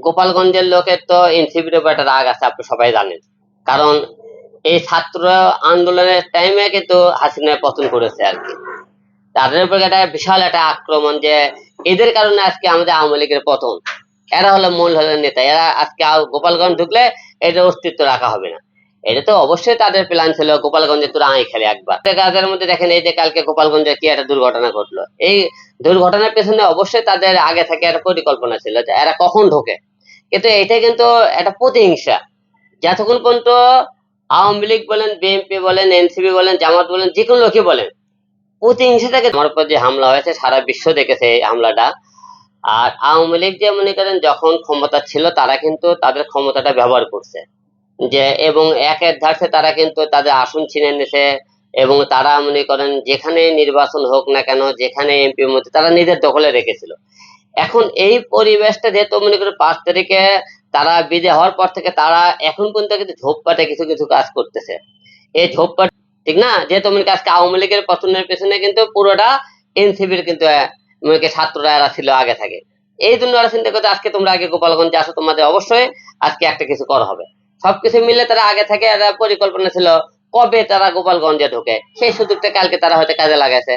গোপালগঞ্জের লোকের তো এনসিপির উপর একটা রাগ আছে, আপনি সবাই জানেন। কারণ এই ছাত্র আন্দোলনের টাইমে কিন্তু হাসিনা পতন করেছে আর কি। তাদের উপর একটা বিশাল একটা আক্রমণ যে এদের কারণে আজকে আমাদের আওয়ামী লীগের পতন। এরা হলো মূল হলো নেতা। এরা আজকে গোপালগঞ্জ ঢুকলে এদের অস্তিত্ব রাখা হবে না। এটা তো অবশ্যই তাদের প্ল্যান ছিল গোপালগঞ্জে তোরা আই খেলে একবার। তো কাজের মধ্যে দেখেন, এই যে কালকে গোপালগঞ্জে কি একটা দুর্ঘটনা ঘটলো। এই দুর্ঘটনার পেছনে অবশ্যই তাদের আগে থেকে একটা পরিকল্পনা ছিল যে এরা কখন ঢোকে। কিন্তু এটা কিন্তু একটা প্রতিহিংসা। যতক্ষণ পর্যন্ত আওয়ামী লীগ বলেন বিএনপি বলেন এনসিপি বলেন, জামাত বলেন, যে কোনো লোকই বলেন, প্রতিহিংসা থেকে আমার উপর যে হামলা হয়েছে, সারা বিশ্ব দেখেছে এই হামলাটা। আর আওয়ামী লীগ যে মনে করেন, যখন ক্ষমতা ছিল, তারা কিন্তু তাদের ক্ষমতাটা ব্যবহার করছে। যে, এবং একের ধারসে তারা কিন্তু তাদের আসন ছিনে নিছে, এবং তারা মনে করেন যেখানে নির্বাচন হোক না কেন, যেখানে এমপি মধ্যে তারা নিজের দখলে রেখেছিল। এখন এই পরিবেশটা যেহেতু মনে করেন পাঁচ তারিখে তারা বিদায় হওয়ার পর থেকে তারা এখন পর্যন্ত কিন্তু ঝোপপাটে কিছু কিছু কাজ করতেছে। এই ঝোপপাট ঠিক না? যেহেতু মনে আজকে আওয়ামী লীগের পতনের পেছনে কিন্তু পুরোটা এনসিবির কিন্তু ছাত্ররা এরা ছিল আগে থাকে। এই জন্য ওরা চিন্তা করতে আজকে তোমরা আগে গোপালগঞ্জে আসো, তোমাদের অবশ্যই আজকে একটা কিছু করা হবে। সবকিছু মিলে তারা আগে থেকে পরিকল্পনা ছিল কবে তারা গোপালগঞ্জে ঢোকে। সেই সুযোগটা কালকে তারা হয়তো কাজে লাগাইছে।